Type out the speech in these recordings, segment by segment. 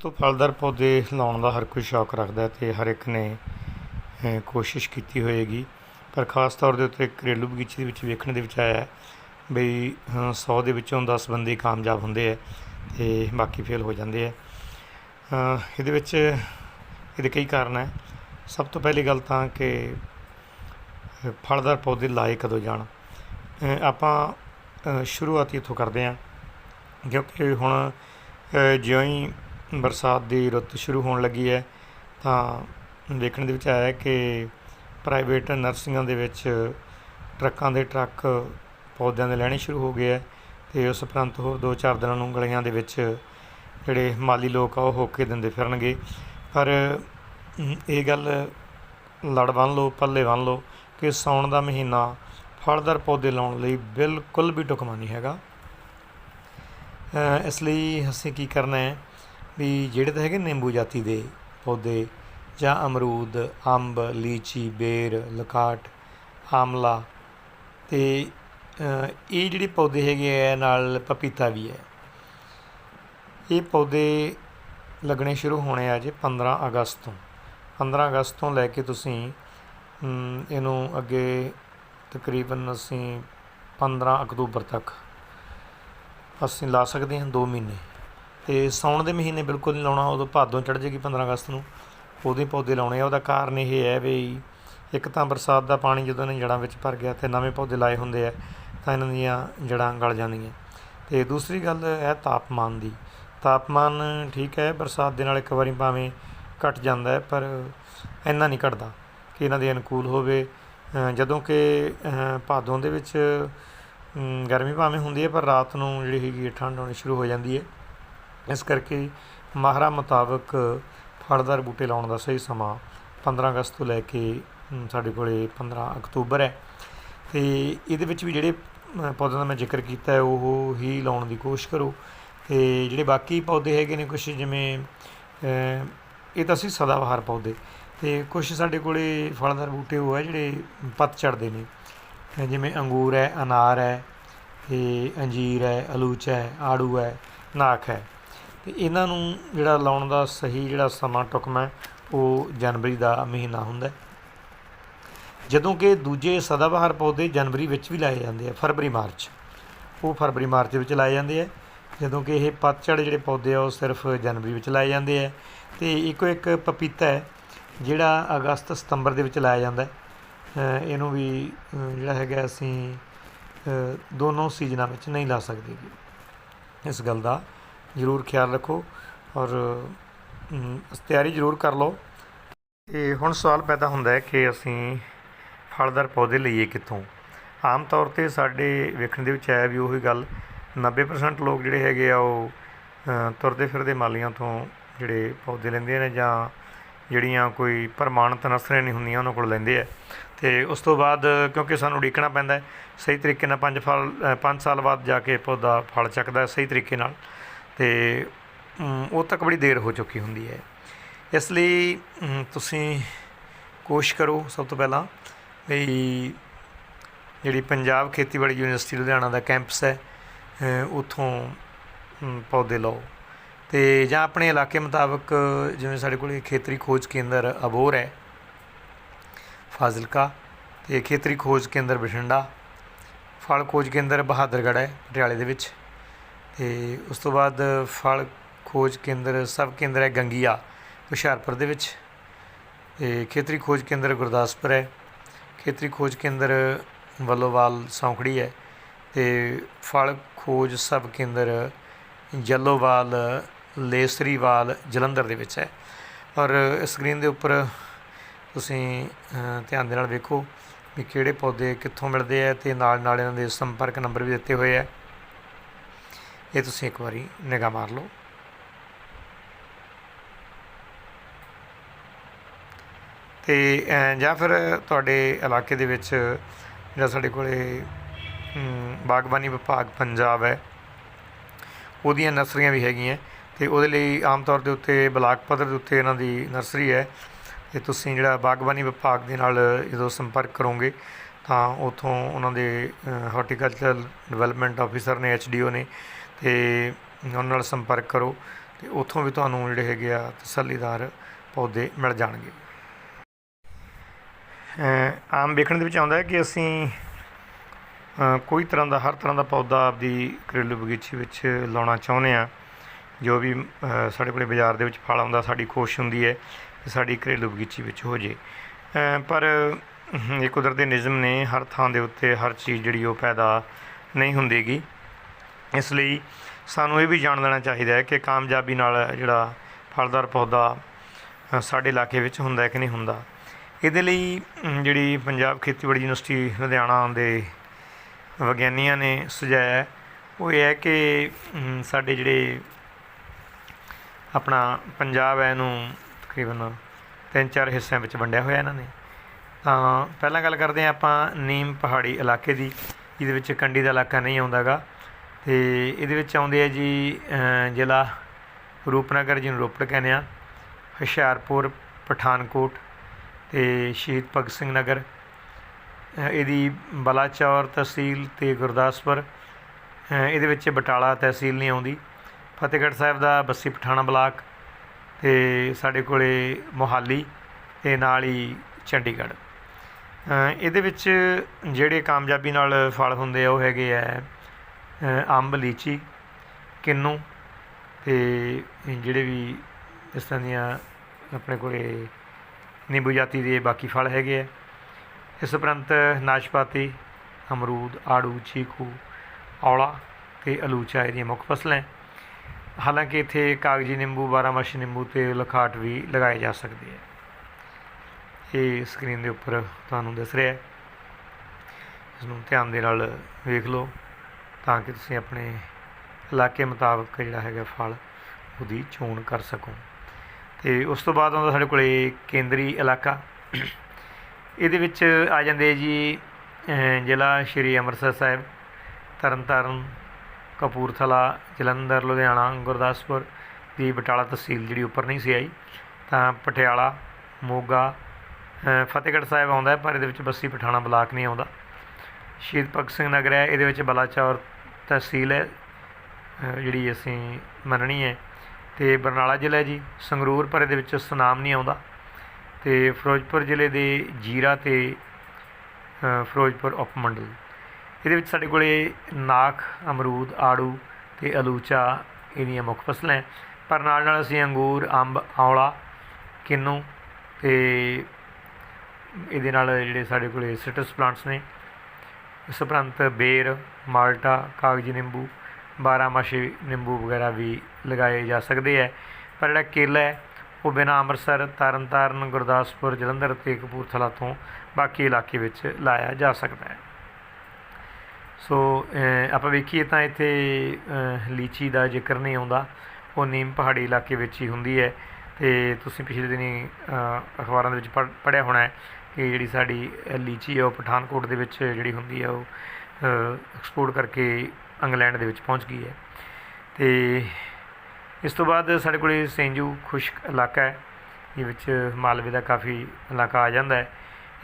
ਤੋਂ ਫਲਦਾਰ ਪੌਦੇ ਲਾਉਣ ਦਾ ਹਰ ਕੋਈ ਸ਼ੌਕ ਰੱਖਦਾ ਹੈ ਤੇ ਹਰ ਇੱਕ ਨੇ ਕੋਸ਼ਿਸ਼ ਕੀਤੀ ਹੋਏਗੀ। ਪਰ ਖਾਸ ਤੌਰ ਦੇ ਉੱਤੇ ਘਰੇਲੂ ਬਗੀਚੇ ਦੇ ਵਿੱਚ ਵੇਖਣ ਦੇ ਵਿੱਚ ਆਇਆ ਬਈ 100 ਦੇ ਵਿੱਚੋਂ 10 ਬੰਦੇ ਕਾਮਯਾਬ ਹੁੰਦੇ ਆ ਤੇ ਬਾਕੀ ਫੇਲ ਹੋ ਜਾਂਦੇ ਆ ਇਹਦੇ ਵਿੱਚ ਇਹਦੇ ਕਈ ਕਾਰਨ ਹੈ। ਸਭ ਤੋਂ ਪਹਿਲੀ ਗੱਲ ਤਾਂ ਕਿ ਫਲਦਾਰ ਪੌਦੇ ਲਾਏ ਕਦੋਂ ਜਾਣ। ਆਪਾਂ ਸ਼ੁਰੂਆਤੀ ਇੱਥੋਂ ਕਰਦੇ ਹਾਂ ਕਿਉਂਕਿ ਹੁਣ ਜਿਉਂ ਹੀ ਬਰਸਾਤ ਦੀ ਰੁੱਤ ਸ਼ੁਰੂ ਹੋਣ ਲੱਗੀ ਹੈ, ਤਾਂ ਦੇਖਣ ਦੇ ਵਿੱਚ ਆਇਆ ਕਿ ਪ੍ਰਾਈਵੇਟ ਨਰਸਰੀਆਂ ਦੇ ਵਿੱਚ ਟਰੱਕਾਂ ਦੇ ਟਰੱਕ ਪੌਦਿਆਂ ਦੇ ਲੈਣੇ ਸ਼ੁਰੂ ਹੋ ਗਏ ਹੈ ਤੇ ਉਸ ਉਪਰੰਤ ਹੋਰ ਦੋ ਚਾਰ ਦਿਨਾਂ ਨੂੰ ਗਲੀਆਂ ਦੇ ਵਿੱਚ ਜਿਹੜੇ ਮਾਲੀ ਲੋਕ ਆ ਉਹ ਹੋਕੇ ਦਿੰਦੇ ਫਿਰਨਗੇ। ਪਰ ਇਹ ਗੱਲ ਲੜ ਬੰਨ ਲਓ, ਪੱਲੇ ਬੰਨ ਲਓ ਕਿ ਸਾਉਣ ਦਾ ਮਹੀਨਾ ਫਲਦਾਰ ਪੌਦੇ ਲਾਉਣ ਲਈ ਬਿਲਕੁਲ ਵੀ ਢੁਕਵਾਂ ਨਹੀਂ ਹੈਗਾ। ਇਸ ਲਈ ਅਸੀਂ ਕੀ ਕਰਨਾ ਹੈ ਵੀ ਜਿਹੜੇ ਤਾਂ ਹੈਗੇ ਨਿੰਬੂ ਜਾਤੀ ਦੇ ਪੌਦੇ ਜਾਂ ਅਮਰੂਦ, ਅੰਬ, ਲੀਚੀ, ਬੇਰ, ਲਕਾਟ, ਆਮਲਾ ਤੇ ਇਹ ਜਿਹੜੇ ਪੌਦੇ ਹੈਗੇ ਆ ਨਾਲ ਪਪੀਤਾ ਵੀ ਹੈ। ਇਹ ਪੌਦੇ ਲੱਗਣੇ ਸ਼ੁਰੂ ਹੋਣੇ ਆ ਜੇ 15 ਅਗਸਤ ਤੋਂ। 15 ਅਗਸਤ ਤੋਂ ਲੈ ਕੇ ਤੁਸੀਂ ਇਹਨੂੰ ਅੱਗੇ ਤਕਰੀਬਨ ਅਸੀਂ 15 ਅਕਤੂਬਰ ਤੱਕ ਅਸੀਂ ਲਾ ਸਕਦੇ ਹਾਂ 2 ਮਹੀਨੇ। ਤੇ ਸਾਉਣ ਦੇ ਮਹੀਨੇ ਬਿਲਕੁਲ ਨਹੀਂ ਲਾਉਣਾ, ਉਦੋਂ ਭਾਦੋਂ ਚੜ ਜੇਗੀ 15 ਅਗਸਤ ਨੂੰ। ਉਹਦੇ ਪੌਦੇ ਲਾਉਣੇ ਆ, ਉਹਦਾ ਕਾਰਨ ਇਹ ਹੈ ਵੀ ਇੱਕ ਤਾਂ ਬਰਸਾਤ ਦਾ ਪਾਣੀ ਜਦੋਂ ਇਹਨਾਂ ਜੜ੍ਹਾਂ ਵਿੱਚ ਭਰ ਗਿਆ ਤੇ ਨਵੇਂ ਪੌਦੇ ਲਾਏ ਹੁੰਦੇ ਆ, ਤਾਂ ਇਹਨਾਂ ਦੀਆਂ ਜੜ੍ਹਾਂ ਗਲ ਜਾਂਦੀਆਂ। ਤੇ ਦੂਸਰੀ ਗੱਲ ਹੈ ਤਾਪਮਾਨ ਦੀ। ਤਾਪਮਾਨ ਠੀਕ ਹੈ, ਬਰਸਾਤ ਦੇ ਨਾਲ ਇੱਕ ਵਾਰੀ ਭਾਵੇਂ ਘਟ ਜਾਂਦਾ ਹੈ, ਪਰ ਇੰਨਾ ਨਹੀਂ ਘਟਦਾ ਕਿ ਇਹਨਾਂ ਦੇ ਅਨੁਕੂਲ ਹੋਵੇ। ਜਦੋਂ ਕਿ ਭਾਦੋਂ ਦੇ ਵਿੱਚ ਗਰਮੀ ਭਾਵੇਂ ਹੁੰਦੀ ਹੈ, ਪਰ ਰਾਤ ਨੂੰ ਜਿਹੜੀ ਹੈਗੀ ਹੈ, ਠੰਡ ਹੋਣੀ ਸ਼ੁਰੂ ਹੋ ਜਾਂਦੀ ਹੈ। ਇਸ ਕਰਕੇ ਮਾਹਰਾਂ ਮੁਤਾਬਕ ਫਲਦਾਰ ਬੂਟੇ ਲਾਉਣ ਦਾ ਸਹੀ ਸਮਾਂ 15 ਅਗਸਤ ਤੋਂ ਲੈ ਕੇ ਸਾਡੇ ਕੋਲੇ 15 ਅਕਤੂਬਰ ਹੈ। ਤੇ ਇਹਦੇ ਵਿੱਚ ਵੀ ਜਿਹੜੇ ਪੌਦਿਆਂ ਦਾ ਮੈਂ ਜ਼ਿਕਰ ਕੀਤਾ ਹੈ, ਉਹ ਹੀ ਲਾਉਣ ਦੀ ਕੋਸ਼ਿਸ਼ ਕਰੋ। ਤੇ ਜਿਹੜੇ ਬਾਕੀ ਪੌਦੇ ਹੈਗੇ ਨੇ ਕੁਝ ਜਿਵੇਂ ਇਹ ਤਾਂ ਅਸੀਂ ਸਦਾਬਹਾਰ ਪੌਦੇ। ਤੇ ਕੁਝ ਸਾਡੇ ਕੋਲੇ ਫਲਦਾਰ ਬੂਟੇ ਉਹ ਹੈ, ਜਿਹੜੇ ਪੱਤ ਚੜਦੇ ਨੇ। ਜਿਵੇਂ ਅੰਗੂਰ ਹੈ, ਅਨਾਰ ਹੈ, ਤੇ ਅੰਜੀਰ ਹੈ, ਅਲੂਚ ਹੈ, ਆੜੂ ਹੈ, ਨਾਖ ਹੈ। ਤੇ ਇਹਨਾਂ ਨੂੰ ਜਿਹੜਾ ਲਾਉਣ ਦਾ ਸਹੀ ਜਿਹੜਾ ਸਮਾਂ ਟੁਕਮਾ ਉਹ ਜਨਵਰੀ ਦਾ ਮਹੀਨਾ ਹੁੰਦਾ ਜਦੋਂ ਕਿ ਦੂਜੇ ਸਦਾਬਹਾਰ ਪੌਦੇ ਜਨਵਰੀ ਵਿੱਚ ਵੀ ਲਾਏ ਜਾਂਦੇ ਆ, ਫਰਵਰੀ, ਮਾਰਚ। ਉਹ ਫਰਵਰੀ, ਮਾਰਚ ਵਿੱਚ ਲਾਏ ਜਾਂਦੇ ਆ। ਜਦੋਂ ਕਿ ਇਹ ਪਤਝੜ ਜਿਹੜੇ ਪੌਦੇ ਆ, ਉਹ ਸਿਰਫ ਜਨਵਰੀ ਵਿੱਚ ਲਾਏ ਜਾਂਦੇ ਆ। ਤੇ ਇੱਕੋ ਇੱਕ ਪਪੀਤਾ ਹੈ, ਜਿਹੜਾ ਅਗਸਤ, ਸਤੰਬਰ ਦੇ ਵਿੱਚ ਲਾਇਆ ਜਾਂਦਾ ਹੈ। ਇਹਨੂੰ ਵੀ ਜਿਹੜਾ ਹੈਗਾ ਅਸੀਂ ਦੋਨੋਂ ਸੀਜ਼ਨਾਂ ਵਿੱਚ ਨਹੀਂ ਲਾ ਸਕਦੇ। ਇਸ ਗੱਲ ਦਾ ਜ਼ਰੂਰ ਖਿਆਲ ਰੱਖੋ ਔਰ ਤਿਆਰੀ ਜ਼ਰੂਰ ਕਰ ਲਓ। ਤੇ ਹੁਣ ਸਵਾਲ ਪੈਦਾ ਹੁੰਦਾ ਹੈ ਕਿ ਅਸੀਂ ਫਲਦਾਰ ਪੌਦੇ ਲਈਏ ਕਿੱਥੋਂ? ਆਮ ਤੌਰ ਤੇ ਸਾਡੇ ਵੇਖਣ ਦੇ ਵਿੱਚ ਆਇਆ ਵੀ ਉਹੀ ਗੱਲ 90% ਲੋਕ ਜਿਹੜੇ ਹੈਗੇ ਆ ਉਹ ਤੁਰਦੇ ਫਿਰਦੇ ਮਾਲੀਆਂ ਤੋਂ ਜਿਹੜੇ ਪੌਦੇ ਲੈਂਦੇ ਨੇ ਜਾਂ ਜਿਹੜੀਆਂ ਕੋਈ ਪ੍ਰਮਾਣਿਤ ਨਰਸਰੀਆਂ ਨਹੀਂ ਹੁੰਦੀਆਂ ਉਹਨਾਂ ਕੋਲ ਲੈਂਦੇ ਆ। ਤੇ ਉਸ ਤੋਂ ਬਾਅਦ ਕਿਉਂਕਿ ਸਾਨੂੰ ਉਡੀਕਣਾ ਪੈਂਦਾ ਸਹੀ ਤਰੀਕੇ ਨਾਲ ਪੰਜ ਫਲ 5 ਸਾਲ ਬਾਅਦ ਜਾ ਕੇ ਪੌਦਾ ਫਲ ਚੱਕਦਾ ਸਹੀ ਤਰੀਕੇ ਨਾਲ। ਤੇ ਉਹ ਤੱਕ ਬੜੀ ਦੇਰ ਹੋ ਚੁੱਕੀ ਹੁੰਦੀ ਹੈ। ਇਸ ਲਈ ਤੁਸੀਂ ਕੋਸ਼ਿਸ਼ ਕਰੋ ਸਭ ਤੋਂ ਪਹਿਲਾਂ ਵੀ ਜਿਹੜੀ ਪੰਜਾਬ ਖੇਤੀਬਾੜੀ ਯੂਨੀਵਰਸਿਟੀ ਲੁਧਿਆਣਾ ਦਾ ਕੈਂਪਸ ਹੈ ਅ, ਉੱਥੋਂ ਪੌਦੇ ਲਓ। ਤੇ ਜਾਂ ਆਪਣੇ ਇਲਾਕੇ ਮੁਤਾਬਕ ਜਿਵੇਂ ਸਾਡੇ ਕੋਲ ਖੇਤਰੀ ਖੋਜ ਕੇਂਦਰ ਅਬੋਰ ਹੈ ਫਾਜ਼ਿਲਕਾ ਤੇ ਖੇਤਰੀ ਖੋਜ ਕੇਂਦਰ ਬਠਿੰਡਾ ਫਲ ਖੋਜ ਕੇਂਦਰ ਬਹਾਦਰਗੜ੍ਹ ਹੈ ਪਟਿਆਲੇ ਦੇ ਵਿੱਚ। ਤੇ ਉਸ ਤੋਂ ਬਾਅਦ ਫਲ, ਖੋਜ ਕੇਂਦਰ ਸਬ ਕੇਂਦਰ ਹੈ ਗੰਗੀਆ, ਹੁਸ਼ਿਆਰਪੁਰ ਦੇ ਵਿੱਚ। ਤੇ ਖੇਤਰੀ ਖੋਜ ਕੇਂਦਰ ਗੁਰਦਾਸਪੁਰ ਹੈ। ਖੇਤਰੀ ਖੋਜ ਕੇਂਦਰ ਵੱਲੋਵਾਲ ਸੌਂਖੜੀ ਹੈ। ਤੇ ਫਲ, ਖੋਜ ਸਬ ਕੇਂਦਰ ਜੱਲੋਵਾਲ ਲੇਸਰੀਵਾਲ ਜਲੰਧਰ ਦੇ ਵਿੱਚ ਹੈ। ਔਰ ਸਕਰੀਨ ਦੇ ਉੱਪਰ ਤੁਸੀਂ ਧਿਆਨ ਦੇ ਨਾਲ ਵੇਖੋ ਵੀ ਕਿਹੜੇ ਪੌਦੇ ਕਿੱਥੋਂ ਮਿਲਦੇ ਆ ਤੇ ਨਾਲ ਨਾਲ ਇਹਨਾਂ ਦੇ ਸੰਪਰਕ ਨੰਬਰ ਵੀ ਦਿੱਤੇ ਹੋਏ ਆ। ਇਹ ਤੁਸੀਂ ਇੱਕ ਵਾਰੀ ਨਿਗਾਹ ਮਾਰ ਲਓ। ਤੇ ਜਾਂ ਫਿਰ ਤੁਹਾਡੇ ਇਲਾਕੇ ਦੇ ਵਿੱਚ ਜਿਹੜਾ ਸਾਡੇ ਕੋਲੇ ਬਾਗਬਾਨੀ ਵਿਭਾਗ ਪੰਜਾਬ ਹੈ, ਉਹਦੀਆਂ ਨਰਸਰੀਆਂ ਵੀ ਹੈਗੀਆਂ। ਤੇ ਉਹਦੇ ਲਈ ਆਮ ਤੌਰ ਦੇ ਉੱਤੇ ਬਲਾਕ ਪੱਧਰ ਦੇ ਉੱਤੇ ਇਹਨਾਂ ਦੀ ਨਰਸਰੀ ਹੈ। ਤੇ ਤੁਸੀਂ ਜਿਹੜਾ ਬਾਗਬਾਨੀ ਵਿਭਾਗ ਦੇ ਨਾਲ ਜਦੋਂ ਸੰਪਰਕ ਕਰੋਗੇ, ਤਾਂ ਉਥੋਂ ਉਹਨਾਂ ਦੇ ਹਾਰਟੀਕਲਚਰ ਡਿਵੈਲਪਮੈਂਟ ਆਫੀਸਰ ਨੇ ਓ ਨੇ ਤੇ ਉਹਨਾਂ ਨਾਲ ਸੰਪਰਕ ਕਰੋ ਤੇ ਉੱਥੋਂ ਵੀ ਤੁਹਾਨੂੰ ਜਿਹੜੇ ਹੈਗੇ ਆ ਤਸੱਲੀਦਾਰ ਪੌਦੇ ਮਿਲ ਜਾਣਗੇ। ਆਮ ਵੇਖਣ ਦੇ ਵਿੱਚ ਆਉਂਦਾ ਹੈ ਕਿ ਅਸੀਂ ਕੋਈ ਤਰ੍ਹਾਂ ਦਾ, ਹਰ ਤਰ੍ਹਾਂ ਦਾ ਪੌਦਾ ਆਪਦੀ ਘਰੇਲੂ ਬਗੀਚੀ ਵਿੱਚ ਲਾਉਣਾ ਚਾਹੁੰਦੇ ਆ ਜੋ ਵੀ ਸਾਡੇ ਕੋਲੇ ਬਾਜ਼ਾਰ ਦੇ ਵਿੱਚ ਫਲ ਆਉਂਦਾ, ਸਾਡੀ ਖੁਸ਼ ਹੁੰਦੀ ਹੈ ਕਿ ਸਾਡੀ ਘਰੇਲੂ ਬਗੀਚੀ ਵਿੱਚ ਹੋ ਜੇ। ਪਰ ਇਹ ਕੁਦਰਤੀ ਨਿਯਮ ਨੇ ਹਰ ਥਾਂ ਦੇ ਉੱਤੇ ਹਰ ਚੀਜ਼ ਜਿਹੜੀ ਉਹ ਪੈਦਾ ਨਹੀਂ ਹੁੰਦੀਗੀ ਇਸ ਲਈ ਸਾਨੂੰ ਇਹ ਵੀ ਜਾਣ ਲੈਣਾ ਚਾਹੀਦਾ ਹੈ ਕਿ ਕਾਮਯਾਬੀ ਨਾਲ ਜਿਹੜਾ ਫਲਦਾਰ ਪੌਦਾ ਸਾਡੇ ਇਲਾਕੇ ਵਿੱਚ ਹੁੰਦਾ ਕਿ ਨਹੀਂ ਹੁੰਦਾ। ਇਹਦੇ ਲਈ ਜਿਹੜੀ ਪੰਜਾਬ ਖੇਤੀਬਾੜੀ ਯੂਨੀਵਰਸਿਟੀ ਲੁਧਿਆਣਾ ਦੇ ਵਿਗਿਆਨੀਆਂ ਨੇ ਸੁਝਾਇਆ ਉਹ ਇਹ ਹੈ ਕਿ ਸਾਡੇ ਜਿਹੜੇ ਆਪਣਾ ਪੰਜਾਬ ਹੈ ਇਹਨੂੰ ਤਕਰੀਬਨ ਤਿੰਨ ਚਾਰ ਹਿੱਸਿਆਂ ਵਿੱਚ ਵੰਡਿਆ ਹੋਇਆ ਇਹਨਾਂ ਨੇ। ਤਾਂ ਪਹਿਲਾਂ ਗੱਲ ਕਰਦੇ ਹਾਂ ਆਪਾਂ ਨੀਮ ਪਹਾੜੀ ਇਲਾਕੇ ਦੀ, ਜਿਹਦੇ ਵਿੱਚ ਕੰਡੀ ਦਾ ਇਲਾਕਾ ਨਹੀਂ ਆਉਂਦਾਗਾ। ਤੇ ਇਹਦੇ ਵਿੱਚ ਆਉਂਦੇ ਆ ਜੀ ਜ਼ਿਲ੍ਹਾ ਰੂਪਨਗਰ ਜਿਹਨੂੰ ਰੋਪੜ ਕਹਿੰਦੇ ਆ, ਹੁਸ਼ਿਆਰਪੁਰ, ਪਠਾਨਕੋਟ ਅਤੇ ਸ਼ਹੀਦ ਭਗਤ ਸਿੰਘ ਨਗਰ। ਇਹਦੀ ਬਲਾਚੌਰ ਤਹਿਸੀਲ ਤੇ ਗੁਰਦਾਸਪੁਰ। ਇਹਦੇ ਵਿੱਚ ਬਟਾਲਾ ਤਹਿਸੀਲ ਨਹੀਂ ਆਉਂਦੀ। ਫਤਿਹਗੜ੍ਹ ਸਾਹਿਬ ਦਾ ਬੱਸੀ ਪਠਾਣਾ ਬਲਾਕ ਤੇ ਸਾਡੇ ਕੋਲੇ ਮੋਹਾਲੀ ਤੇ ਨਾਲ ਹੀ ਚੰਡੀਗੜ੍ਹ। ਇਹਦੇ ਵਿੱਚ ਜਿਹੜੇ ਕਾਮਯਾਬੀ ਨਾਲ ਫਲ ਹੁੰਦੇ ਆ, ਉਹ ਹੈਗੇ ਆ ਅੰਬ, ਲੀਚੀ, ਕਿੰਨੂ ਅਤੇ ਜਿਹੜੇ ਵੀ ਇਸ ਤਰ੍ਹਾਂ ਦੀਆਂ ਆਪਣੇ ਕੋਲੇ ਨਿੰਬੂ ਜਾਤੀ ਦੇ ਬਾਕੀ ਫਲ ਹੈਗੇ ਆ। ਇਸ ਉਪਰੰਤ ਨਾਸ਼ਪਾਤੀ, ਅਮਰੂਦ, ਆੜੂ, ਚੀਕੂ, ਔਲਾ ਤੇ ਅਲੂਚਾ ਇਹਦੀਆਂ ਮੁੱਖ ਫਸਲਾਂ ਹਾਲਾਂਕਿ ਇੱਥੇ ਕਾਗਜੀ ਨਿੰਬੂ, ਬਾਰਾਮਾਸੀ ਨਿੰਬੂ ਤੇ ਲਖਾਟ ਵੀ ਲਗਾਏ ਜਾ ਸਕਦੇ ਆ। ਇਹ ਸਕਰੀਨ ਦੇ ਉੱਪਰ ਤੁਹਾਨੂੰ ਦਿਸ ਰਿਹਾ ਹੈ। ਇਸ ਨੂੰ ਧਿਆਨ ਦੇ ਨਾਲ ਵੇਖ ਲਓ। ਤਾਂ ਕਿ ਤੁਸੀਂ ਆਪਣੇ ਇਲਾਕੇ ਮੁਤਾਬਕ ਜਿਹੜਾ ਹੈਗਾ ਫਲ ਉਹਦੀ ਚੋਣ ਕਰ ਸਕੋ। ਤੇ ਉਸ ਤੋਂ ਬਾਅਦ ਆਉਂਦਾ ਸਾਡੇ ਕੋਲੇ ਕੇਂਦਰੀ ਇਲਾਕਾ। ਇਹਦੇ ਵਿੱਚ ਆ ਜਾਂਦੇ ਜੀ ਜ਼ਿਲ੍ਹਾ ਸ਼੍ਰੀ ਅੰਮ੍ਰਿਤਸਰ ਸਾਹਿਬ, ਤਰਨਤਾਰਨ, ਕਪੂਰਥਲਾ, ਜਲੰਧਰ, ਲੁਧਿਆਣਾ, ਗੁਰਦਾਸਪੁਰ ਦੀ ਬਟਾਲਾ ਤਹਿਸੀਲ ਜਿਹੜੀ ਉੱਪਰ ਨਹੀਂ ਸੀ ਆਈ। ਤਾਂ ਪਟਿਆਲਾ, ਮੋਗਾ ਫਤਿਹਗੜ੍ਹ ਸਾਹਿਬ ਆਉਂਦਾ ਪਰ ਇਹਦੇ ਵਿੱਚ ਬੱਸੀ ਪਠਾਣਾ ਬਲਾਕ ਨਹੀਂ ਆਉਂਦਾ। ਸ਼ਹੀਦ ਭਗਤ ਸਿੰਘ ਨਗਰ ਹੈ, ਇਹਦੇ ਵਿੱਚ ਬਲਾਚੌਰ ਤਹਿਸੀਲ ਹੈ ਜਿਹੜੀ ਅਸੀਂ ਮੰਨਣੀ ਹੈ। ਤੇ ਬਰਨਾਲਾ ਜ਼ਿਲ੍ਹਾ ਜੀ, ਸੰਗਰੂਰ, ਪਰ ਇਹਦੇ ਵਿੱਚ ਸੁਨਾਮ ਨਹੀਂ ਆਉਂਦਾ। ਤੇ ਫਿਰੋਜ਼ਪੁਰ ਜ਼ਿਲ੍ਹੇ ਦੇ ਜੀਰਾ ਤੇ ਫਿਰੋਜ਼ਪੁਰ ਉਪ ਮੰਡਲ ਇਹਦੇ ਵਿੱਚ ਸਾਡੇ ਕੋਲੇ ਨਾਖ, ਅਮਰੂਦ, ਆੜੂ ਤੇ ਅਲੂਚਾ ਇਹਦੀਆਂ ਮੁੱਖ ਫਸਲਾਂ ਹੈ। ਪਰ ਨਾਲ ਨਾਲ ਅਸੀਂ ਅੰਗੂਰ, ਅੰਬ ਆਵਲਾ ਕਿੰਨੂ ਤੇ ਇਹਦੇ ਨਾਲ ਜਿਹੜੇ ਸਾਡੇ ਕੋਲੇ ਸਿਟਰਸ ਪਲਾਂਟਸ ਨੇ ਇਸ ਉਪਰੰਤ ਬੇਰ, ਮਾਲਟਾ, ਕਾਗਜੀ ਨਿੰਬੂ, ਬਾਰਾਮਾਸੀ ਨਿੰਬੂ ਵਗੈਰਾ ਵੀ ਲਗਾਏ ਜਾ ਸਕਦੇ ਹੈ ਪਰ ਜਿਹੜਾ ਕੇਲਾ ਹੈ ਉਹ ਬਿਨਾਂ ਅੰਮ੍ਰਿਤਸਰ, ਤਰਨਤਾਰਨ, ਗੁਰਦਾਸਪੁਰ, ਜਲੰਧਰ ਤੇ ਕਪੂਰਥਲਾ ਤੋਂ ਬਾਕੀ ਇਲਾਕੇ ਵਿੱਚ ਲਾਇਆ ਜਾ ਸਕਦਾ ਹੈ ਸੋ ਆਪਾਂ ਵੇਖੀਏ ਤਾਂ ਇੱਥੇ ਲੀਚੀ ਦਾ ਜ਼ਿਕਰ ਨਹੀਂ ਆਉਂਦਾ। ਉਹ ਨੀਮ ਪਹਾੜੀ ਇਲਾਕੇ ਵਿੱਚ ਹੀ ਹੁੰਦੀ ਹੈ ਤੇ ਤੁਸੀਂ ਪਿਛਲੇ ਦਿਨੀ ਅਖਬਾਰਾਂ ਦੇ ਵਿੱਚ ਪੜ੍ਹ- ਪੜ੍ਹਿਆ ਹੋਣਾ ਹੈ ਕਿ ਜਿਹੜੀ ਸਾਡੀ ਲੀਚੀ ਹੈ ਉਹ ਪਠਾਨਕੋਟ ਦੇ ਵਿੱਚ ਜਿਹੜੀ ਹੁੰਦੀ ਹੈ ਉਹ ਐਕਸਪੋਰਟ ਕਰਕੇ ਇੰਗਲੈਂਡ ਦੇ ਵਿੱਚ ਪਹੁੰਚ ਗਈ ਹੈ। ਤੇ ਇਸ ਤੋਂ ਬਾਅਦ ਸਾਡੇ ਕੋਲੇ ਸੇਂਜੂ ਖੁਸ਼ਕ ਇਲਾਕਾ ਹੈ ਇਹ ਵਿੱਚ ਮਾਲਵੇ ਦਾ ਕਾਫੀ ਇਲਾਕਾ ਆ ਜਾਂਦਾ ਹੈ।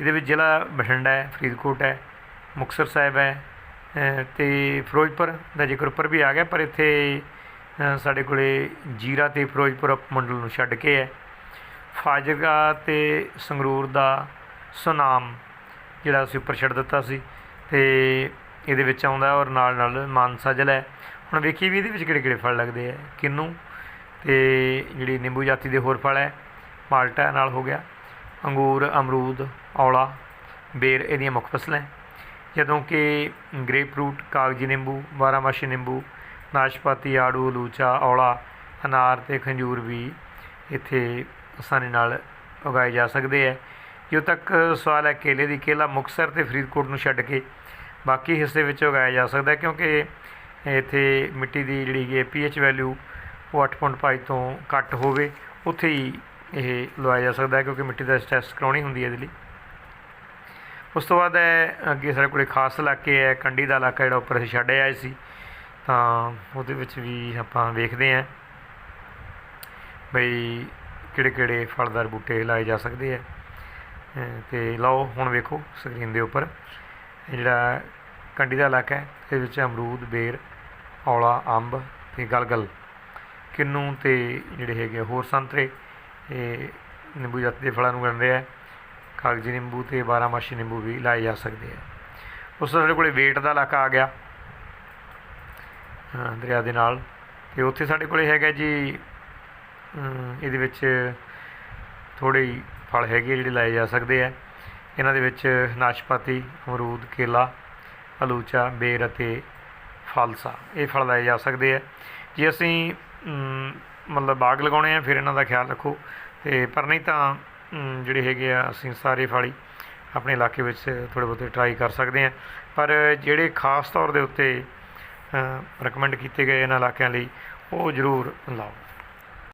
ਇਹਦੇ ਵਿੱਚ ਜ਼ਿਲ੍ਹਾ ਬਠਿੰਡਾ ਹੈ ਫਰੀਦਕੋਟ ਹੈ ਮੁਕਤਸਰ ਸਾਹਿਬ ਹੈ ਅ, ਤੇ ਫਿਰੋਜ਼ਪੁਰ ਦਾ ਜ਼ਿਕਰ ਉੱਪਰ ਵੀ ਆ ਗਿਆ ਪਰ ਇੱਥੇ ਸਾਡੇ ਕੋਲੇ ਜੀਰਾ ਤੇ ਫਿਰੋਜ਼ਪੁਰ ਮੰਡਲ ਨੂੰ ਛੱਡ ਕੇ ਹੈ। ਫਾਜ਼ਿਲਕਾ ਤੇ ਸੰਗਰੂਰ ਦਾ ਸੁਨਾਮ ਜਿਹੜਾ ਅਸੀਂ ਉੱਪਰ ਛੱਡ ਦਿੱਤਾ ਸੀ ਤੇ ਇਹਦੇ ਵਿੱਚ ਆਉਂਦਾ ਔਰ ਨਾਲ ਨਾਲ ਮਾਨਸਾ ਜ਼ਿਲ੍ਹਾ ਹੈ। ਹੁਣ ਵੇਖੀ ਵੀ ਇਹਦੇ ਵਿੱਚ ਕਿਹੜੇ ਕਿਹੜੇ ਫਲ ਲੱਗਦੇ ਆ, ਕਿੰਨੂ ਤੇ ਜਿਹੜੀ ਨਿੰਬੂ ਜਾਤੀ ਦੇ ਹੋਰ ਫਲ ਹੈ, ਮਾਲਟਾ ਨਾਲ ਹੋ ਗਿਆ, ਅੰਗੂਰ, ਅਮਰੂਦ, ਔਲਾ, ਬੇਰ ਇਹਦੀਆਂ ਮੁੱਖ ਫਸਲਾਂ ਜਦੋਂ ਕਿ ਗ੍ਰੇਪ ਫਰੂਟ ਕਾਗਜੀ ਨਿੰਬੂ ਬਾਰਾਮਾਸੀ ਨਿੰਬੂ, ਨਾਸ਼ਪਾਤੀ, ਆੜੂ, ਲੂਚਾ, ਔਲਾ, ਅਨਾਰ ਤੇ ਖੰਜੂਰ ਵੀ ਇੱਥੇ ਆਸਾਨੀ ਨਾਲ ਉਗਾਏ ਜਾ ਸਕਦੇ ਹੈ। ਜਦੋਂ ਤੱਕ ਸਵਾਲ ਹੈ, ਕੇਲੇ ਦੀ ਕੇਲਾ ਮੁਕਤਸਰ ਤੇ ਫਰੀਦਕੋਟ ਨੂੰ ਛੱਡ ਕੇ ਬਾਕੀ ਹਿੱਸੇ ਵਿੱਚ ਉਗਾਇਆ ਜਾ ਸਕਦਾ ਹੈ, ਕਿਉਂਕਿ ਇੱਥੇ ਮਿੱਟੀ ਦੀ ਜਿਹੜੀ ਹੈਗੀ ਪੀਐਚ ਵੈਲਿਊ ਉਹ 8.5 ਤੋਂ ਘੱਟ ਹੋਵੇ, ਉੱਥੇ ਹੀ ਇਹ ਲਵਾਇਆ ਜਾ ਸਕਦਾ ਹੈ, ਕਿਉਂਕਿ ਮਿੱਟੀ ਦਾ ਟੈਸਟ ਕਰਾਉਣੀ ਹੁੰਦੀ ਹੈ ਇਹਦੇ ਲਈ। ਉਸ ਤੋਂ ਬਾਅਦ ਹੈ, ਅੱਗੇ ਸਾਡੇ ਕੋਲੇ ਖਾਸ ਇਲਾਕੇ ਹੈ ਕੰਡੀ ਦਾ ਇਲਾਕਾ ਜਿਹੜਾ ਉੱਪਰ ਅਸੀਂ ਛੱਡ ਆਏ ਸੀ, ਤਾਂ ਉਹਦੇ ਵਿੱਚ ਵੀ ਆਪਾਂ ਵੇਖਦੇ ਹਾਂ ਬਈ ਕਿਹੜੇ ਕਿਹੜੇ ਫਲਦਾਰ ਬੂਟੇ ਲਾਏ ਜਾ ਸਕਦੇ ਆ ਤੇ ਲਓ, ਹੁਣ ਵੇਖੋ ਸਕਰੀਨ ਦੇ ਉੱਪਰ। ਜਿਹੜਾ ਕੰਡੀ ਦਾ ਇਲਾਕਾ ਹੈ, ਇਹਦੇ ਵਿੱਚ ਅਮਰੂਦ, ਬੇਰ, ਔਲਾ, ਅੰਬ ਤੇ ਗਲਗਲ। ਕਿੰਨੂ ਤੇ ਜਿਹੜੇ ਹੈਗੇ ਆ, ਹੋਰ ਸੰਤਰੇ ਇਹ ਨਿੰਬੂ ਜਾਤੀ ਦੇ ਫਲਾਂ ਨੂੰ ਗਣ ਰਿਹਾ ਕਾਗਜੀ ਨਿੰਬੂ ਤੇ ਬਾਰਾਮਾਸ਼ੀ ਨਿੰਬੂ ਵੀ ਲਾਏ ਜਾ ਸਕਦੇ ਆ। ਉਸ ਤੋਂ ਸਾਡੇ ਕੋਲੇ ਵੇਟ ਦਾ ਇਲਾਕਾ ਆ ਗਿਆ ਦਰਿਆ ਦੇ ਨਾਲ। ਤੇ ਉੱਥੇ ਸਾਡੇ ਕੋਲੇ ਹੈਗਾ ਜੀ ਇਹਦੇ ਵਿੱਚ ਥੋੜ੍ਹੇ ਫਲ ਹੈਗੇ ਆ ਜਿਹੜੇ ਲਾਏ ਜਾ ਸਕਦੇ ਆ। ਇਹਨਾਂ ਦੇ ਵਿੱਚ ਨਾਸ਼ਪਾਤੀ, ਅਮਰੂਦ, ਕੇਲਾ, ਅਲੂਚਾ, ਬੇਰ ਅਤੇ ਫਾਲਸਾ ਇਹ ਫਲ ਲਾਏ ਜਾ ਸਕਦੇ ਆ। ਜੇ ਅਸੀਂ ਮਤਲਬ ਬਾਗ ਲਗਾਉਣੇ ਆ, ਫਿਰ ਇਹਨਾਂ ਦਾ ਖਿਆਲ ਰੱਖੋ। ਤੇ ਪਰ ਨਹੀਂ ਤਾਂ ਜਿਹੜੇ ਹੈਗੇ ਆ, ਅਸੀਂ ਸਾਰੇ ਫਲ ਹੀ ਆਪਣੇ ਇਲਾਕੇ ਵਿੱਚ ਥੋੜ੍ਹੇ ਬਹੁਤੇ ਟਰਾਈ ਕਰ ਸਕਦੇ ਆ। ਪਰ ਜਿਹੜੇ ਖਾਸ ਤੌਰ ਦੇ ਉੱਤੇ ਰეკਮੈਂਡ ਕੀਤੇ ਗਏ ਇਹਨਾਂ ਇਲਾਕਿਆਂ ਲਈ, ਉਹ ਜ਼ਰੂਰ ਲਾਓ।